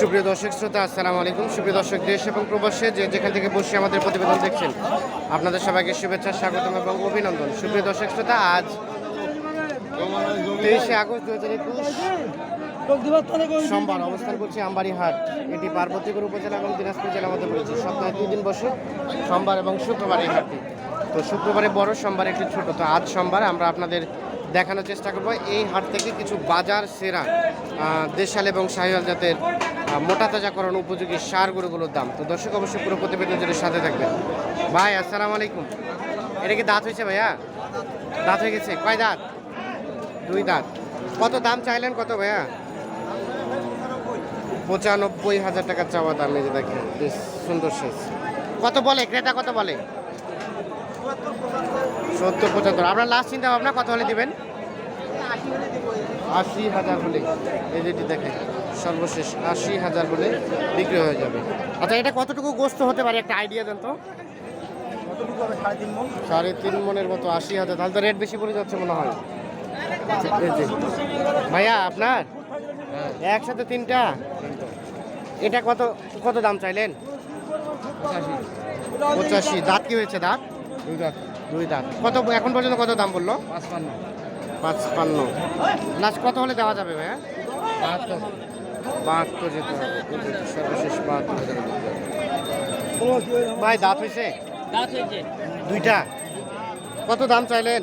সুপ্রিয় দর্শক, শ্রোতা, আসসালামু আলাইকুম। সুপ্রিয় দর্শক, দেশ এবং প্রবাসে যে যেখান থেকে বসে আমাদের প্রতিবেদন দেখছেন, আপনাদের সবাইকে শুভেচ্ছা, স্বাগতম এবং অভিনন্দন। সুপ্রিয় দর্শক, শ্রোতা, আজ তেইশে আগস্ট দু হাজার একুশ সোমবার অবস্থান করছি আমবাড়ি হাট এটি পার্বতীপুর উপজেলা এবং দিনাজপুর জেলার মধ্যে পড়েছে। সপ্তাহে দুই দিন বসে সোমবার এবং শুক্রবার এই হাটটি। তো শুক্রবারে বড় সোমবার, একটু ছোট। তো আজ সোমবার আমরা আপনাদের দেখানোর চেষ্টা করব এই হাট থেকে কিছু বাজার সেরা দেশাল এবং শাহিওয়াল জাতের মোটা তাজাকরণ উপযোগী সার গরুগুলোর দাম। তো দর্শক অবশ্যই পুরো প্রতিবেদন জুড়ে সাথে থাকবেন। ভাই, আসসালাম আলাইকুম। এটা কি দাঁত হয়েছে ভাইয়া? দাঁত হয়ে গেছে। কয় দাঁত? দুই দাঁত। কত দাম চাইলেন কত ভাইয়া? পঁচানব্বই হাজার টাকা চাওয়া দাম যে দেখেন। বেশ সুন্দর শেষ কত বলে? ক্রেতা কত বলে? সত্তর পঁচাত্তর। আপনার লাস্ট চিন্তা ভাবনা কত হলে দিবেন? আশি হাজার হলে এই যেটি দেখেন সর্বশেষ আশি হাজার হলে বিক্রি হয়ে যাবে। আচ্ছা এটা কতটুকু গোস্ত হতে পারে? একটা আইডিয়া দেন তো। সাড়ে তিন মনের মতো আশি হাজার। তাহলে তো রেট বেশি পড়ে যাচ্ছে মনে হয়। আচ্ছা। ভাইয়া আপনার? একসাথে তিনটা? এটা কত কত দাম চাইলেন? পঁচাশি। দাঁত কি হয়েছে দাঁত? দুই দাঁত। দুই দাঁত। কত এখন পর্যন্ত কত দাম বলল? পাঁচপান্ন। পাঁচপান্ন। লাস্ট কত হলে দেওয়া যাবে ভাইয়া? বাহাত্তর। বাহাত্তর যেতে হবে। সর্বশেষ বাহাত্তর ভাই দাঁত হয়েছে? দাঁত হয়েছে। দুইটা? কত দাম চাইলেন?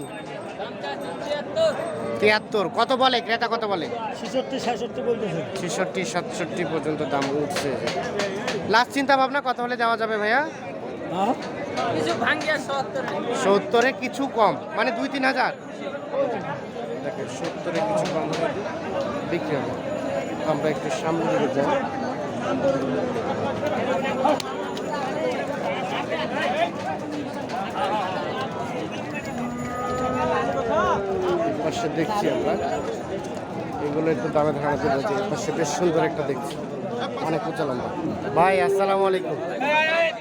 তিয়াত্তর। কত বলে? ক্রেতা কত বলে? ছেষট্টি সাতষট্টি বলতেছে। ছেষট্টি সাতষট্টি পর্যন্ত দাম উঠছে। লাস্ট চিন্তা ভাবনা কত হলে দেওয়া যাবে ভাইয়া? হ্যাঁ সত্তর। কিছু কম মানে দুই তিন হাজার। দেখেন সত্তরে কিছু কম বিক্রি হবে। আমরা একটু সামনে দিকে যাই। পাশে দেখছি আমরা। এগুলো একটু দামে ধারণা বলছি পাশে বেশ সুন্দর একটা দেখছি। অনেক উঁচা লম্বা ভাই আসসালামু আলাইকুম।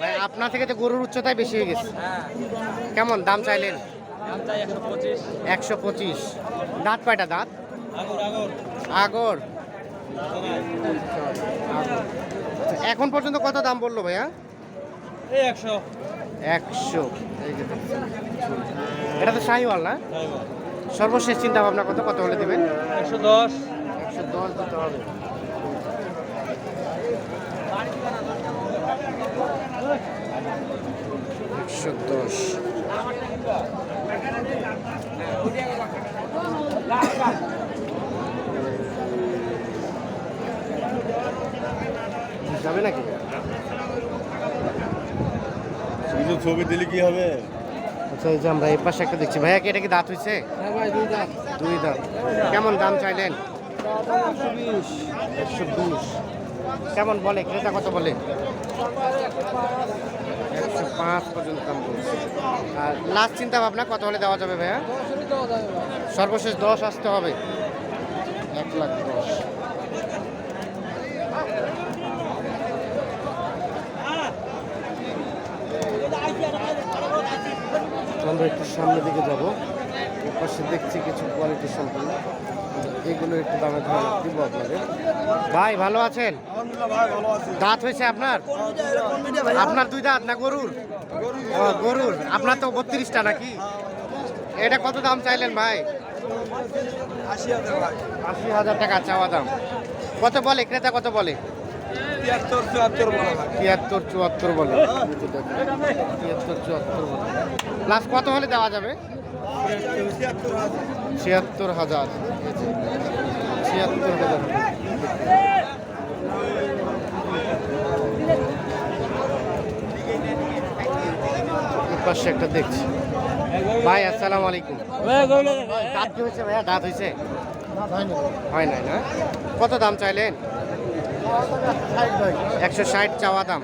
ভাই আপনার থেকে তো গরুর উচ্চতায় বেশি হয়ে গেছে। কেমন দাম চাইলেন? একশো পঁচিশ। দাঁত কয়টা দাঁত? আগর। আগর। এখন পর্যন্ত কত দাম বলল ভাইয়া? একশো। একশো। এটা তো শাহিওয়াল না? সর্বশেষ চিন্তা ভাবনা কত? কত হলে দেবেন? একশো দশ। একশো দশ দিতে হবে। একশো দশ যাবে নাকি? শুধু ছবি দিলে কি হবে? আচ্ছা এই যে আমরা এই পাশে একটা দেখছি। ভাইয়া কি এটা কি দাঁত হয়েছে হ্যাঁ দুই দাঁত। দুই দাঁত। কেমন দাম চাইলেন? একশো বিশ। কেমন বলে? ক্রেতা কত বলে? একশো পাঁচ পর্যন্ত দাম বলছে আর লাস্ট চিন্তা ভাবনা, কত হলে দেওয়া যাবে ভাইয়া? সর্বশেষ দশ আসতে হবে। এক লাখ দশ। আমরা একটু সামনের দিকে যাব। পাশে দেখছি কিছু কোয়ালিটি সম্পন্ন এগুলো একটু দামে ধারণা দিব আপনাদের। ভাই ভালো আছেন? দাঁত হয়েছে আপনার? আপনার দুই দাঁত না গরুর? গরুর। আপনার তো বত্রিশটা নাকি? এটা কত দাম চাইলেন ভাই? আশি হাজার টাকা চাওয়া দাম। কত বলে? ক্রেতা কত বলে? তিয়াত্তর চুয়াত্তর বলা তিয়াত্তর চুয়াত্তর বলে। তিয়াত্তর চুয়াত্তর বলে। লাস্ট কত হলে দেওয়া যাবে? ছিয়াত্তর হাজার। ছিয়াত্তর হাজার। পাশে একটা দেখছি। ভাই, আসসালামু আলাইকুম। দাঁত কি হয়েছে ভাইয়া? দাঁত হয়েছে? হয় নাই না? কত দাম চাইলেন? একশো ষাট চাওয়া দাম।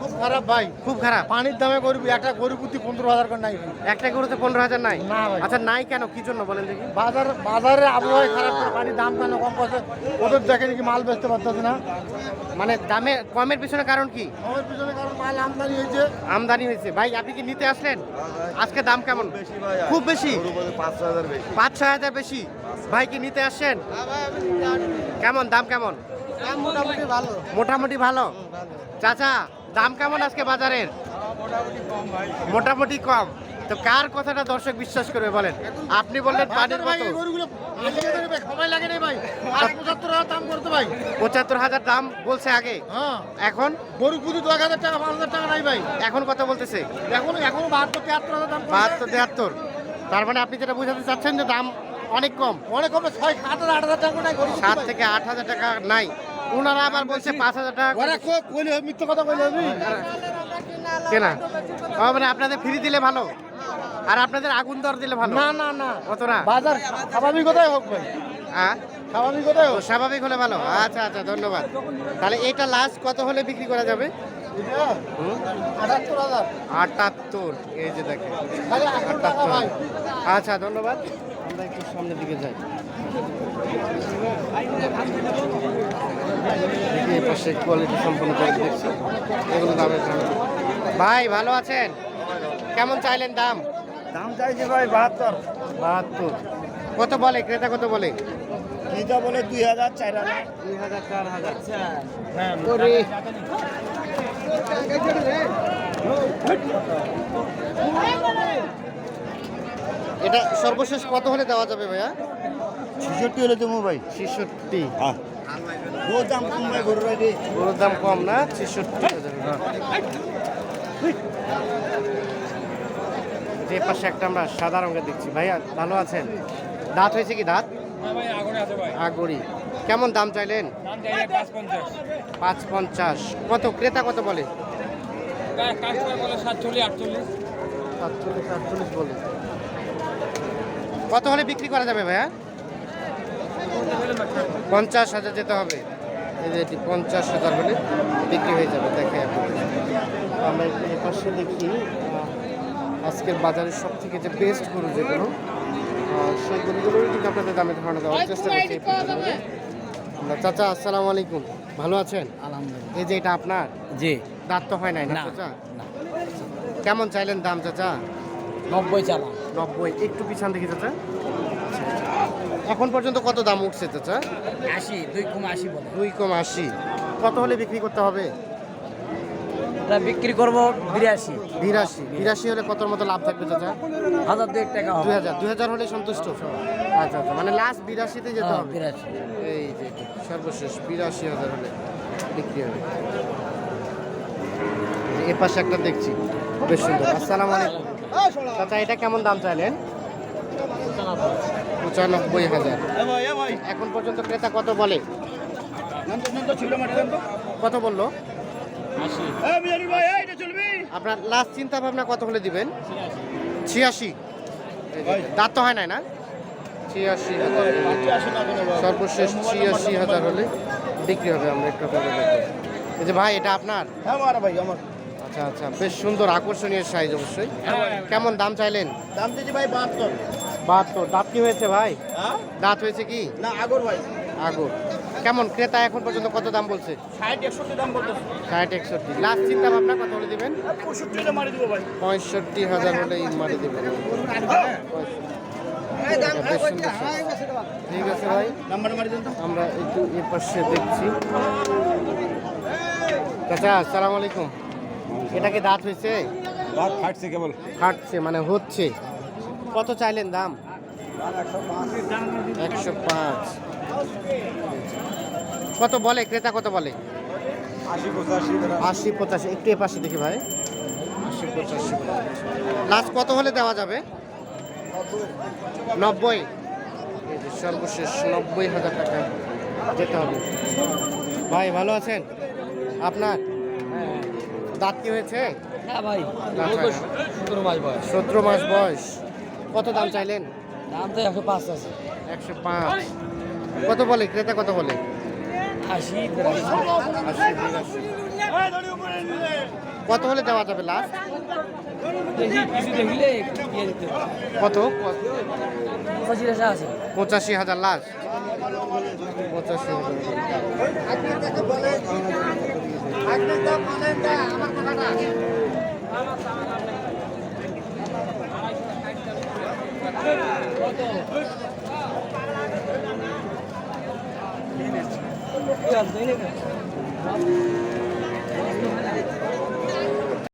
খুব খারাপ ভাই। খুব খারাপ? পানির দামে গরু একটা গরু প্রতি পনেরো হাজার করে নাই। একটা গরুতে পনেরো হাজার নাই? না ভাই। আচ্ছা নাই কেন? কি জন্য বলেন দেখি। বাজার বাজারে আবহাওয়া খারাপ করে পানির দাম কেন কম করছে? ওদের দেখে কি মাল বেচতে পারতেছে না। মানে দামে কমের পিছনে কারণ কি? আমার পিছনে কারণ মাল আমদানি হয়েছে। আমদানি হয়েছে। ভাই আপনি কি নিতে আসলেন? আজকে দাম কেমন? খুব বেশি পাঁচ ছ বেশি। পাঁচ ছয় হাজার বেশি? ভাই কি নিতে আসছেন? কেমন? দাম কেমন? মোটামুটি ভালো। মোটামুটি ভালো? চাচা দাম কেমন আজকে বাজারের? মোটামুটি কম। তো কার কথাটা দর্শক বিশ্বাস করবে বলেন? আপনি বললেন পানির ভাই সময় লাগে না ভাই। আর পঁচাত্তর হাজার দাম করতে ভাই। পঁচাত্তর হাজার দাম বলছে আগে। হ্যাঁ। এখন? গরু পুজো দু এক হাজার টাকা পাঁচ হাজার টাকা নাই ভাই। এখন কথা বলতেছে? এখন এখন বাহাত্তর তিয়াত্তর হাজার দাম। বাহাত্তর তেহাত্তর তার মানে আপনি যেটা বুঝাতে চাচ্ছেন যে দাম অনেক কম। অনেক কমে ছয় সাত হাজার আট হাজার টাকা নাই সাত থেকে আট হাজার টাকা নাই। ওনারা আবার বলছে পাঁচ হাজার টাকা করে। ওরা কইলে মিথ্যে কথা কইলে কেনা? মানে আপনাদের ফ্রি দিলে ভালো? আর আপনাদের আগুন দর দিলে ভালো? না না না। কত না বাজার স্বাভাবিকতাই হোক ভাই। হ্যাঁ স্বাভাবিকতাই ও হোক স্বাভাবিক হলে ভালো। আচ্ছা আচ্ছা ধন্যবাদ। তাহলে এটা লাস্ট কত হলে বিক্রি করা যাবে? আটাত্তর আটাত্তর। এই যে দেখেন। আটাত্তর আচ্ছা ধন্যবাদ। আমরা একটু সামনের দিকে যাই। পাশে কোয়ালিটি সম্পন্ন করে দেখছি এগুলো দামের দাম। ভাই ভালো আছেন? কেমন চাইলেন দাম? দাম চাইছে ভাই বাহাত্তর। বাহাত্তর। কত বলে? ক্রেতা কত বলে? এইটা বলে দুই হাজার চার হাজার। দুই হাজার চার হাজার। হ্যাঁ এটা সর্বশেষ কত হলে দেওয়া যাবে ভাইয়া? ছেষট্টি হলে দেবো ভাই। ছেষট্টি। হ্যাঁ। গরুর গরুর দাম কম না ছেষট্টি হাজার যে পাশে একটা আমরা সাদা রঙের দেখছি। ভাইয়া ভালো আছেন? দাঁত হয়েছে কি দাঁত? আগরি কেমন দাম চাইলেন? পাঁচ পঞ্চাশ কত? ক্রেতা কত বলে? কত হলে বিক্রি করা যাবে ভাইয়া? পঞ্চাশ হাজার যেতে হবে। এই যে এটি পঞ্চাশ হাজার হলে বিক্রি হয়ে যাবে দেখে আমরা একটু এ পাশে দেখি আজকের বাজারের সব থেকে যে বেস্ট গরু যেগুলো সেই গরুগুলোর কিন্তু আপনাদের দামে ধারণা দেওয়ার চেষ্টা করছি চাচা আসসালামু আলাইকুম। ভালো আছেন? আলহামদুলিল্লাহ। এই যে এটা আপনার? জি। দাঁত তো হয় নাই না না চাচা? কেমন চাইলেন দাম চাচা? নব্বই চালা নব্বই একটু পিছন দেখি চাচা। এখন পর্যন্ত কত দাম উঠছে চাচা আশি দুই কম আশি বলে। দুই কম আশি। কত হলে বিক্রি করতে হবে? তা বিক্রি করব বিরাশি। বিরাশি। বিরাশি হলে কতর মতো লাভ থাকবে চাচা হাজার দুই টাকা দুই হাজার। দুই হাজার হলে সন্তুষ্ট? আচ্ছা আচ্ছা। মানে লাস্ট বিরাশিতে যেতে হবে। বিরাশি। এই যে সর্বশেষ বিরাশি হাজার হলে বিক্রি হবে। এ পাশে একটা দেখছি। বেশ সুন্দর। আসসালামু আলাইকুম। চাচা এটা কেমন দাম চাইলেন? পঁচানব্বই হাজার। এখন পর্যন্ত ক্রেতা কত বলে? কত বলল? আপনার লাস্ট চিন্তা ভাবনা কত হলে দিবেন? ছিয়াশি। দাঁত তো হয় নাই না? ছিয়াশি হাজার। সর্বশেষ ছিয়াশি হাজার হলে বিক্রি হবে আমরা একটু এই যে ভাই এটা আপনার? ভাই আমার। আচ্ছা আচ্ছা বেশ সুন্দর আকর্ষণীয় সাইজ অবশ্যই। কেমন দাম চাইলেন? দাম দিয়েছি ভাই বাহাত্তর। বাহাত্তর। দাঁত কি হয়েছে ভাই? হ্যাঁ? দাঁত হয়েছে কি? না আগর ভাই। আগর। কেমন? ক্রেতা এখন পর্যন্ত কত দাম বলছে? ষাট একষট্টি দাম করতেছে ষাট একষট্টি। লাস্ট চিন্তা ভাবনা কত হলে দিবেন? পঁয়ষট্টিটা মারি দিব ভাই। পঁয়ষট্টি হাজার হলে মারি দেবেন সুন্দর। size। ঠিক আছে ভাই। নাম্বার মারি দেন তো। আমরা একটু এর পাশে দেখছি। চাচা আসসালামু আলাইকুম। এটা কি দাঁত হয়েছে? দাঁত ফাটছে কেবল। ফাটছে মানে হচ্ছে। কত চাইলেন দাম? একশো পাঁচ। কত বলে? ক্রেতা কত বলে? আশি পঁচাশি। একটু এ পাশে দেখি ভাই। আশি পঁচাশি লাস্ট কত হলে দেওয়া যাবে? নব্বই। সর্বশেষ নব্বই হাজার টাকা যেতে হবে। ভাই ভালো আছেন? আপনার? দাঁত কি হয়েছে? হয় সতেরো মাস বয়স। কত দাম চাইলেন? দাম তো একশো পাঁচ আছে। একশো পাঁচ। কত বলে? ক্রেতা কত বলে? আশি কত হলে দেওয়া যাবে লাস্ট দেখি কিছু দেখলে দিতে হবে। কত? পঁচিশ টাকা আছে। পঁচাশি হাজার লাস্ট পঁচাশি হাজার চল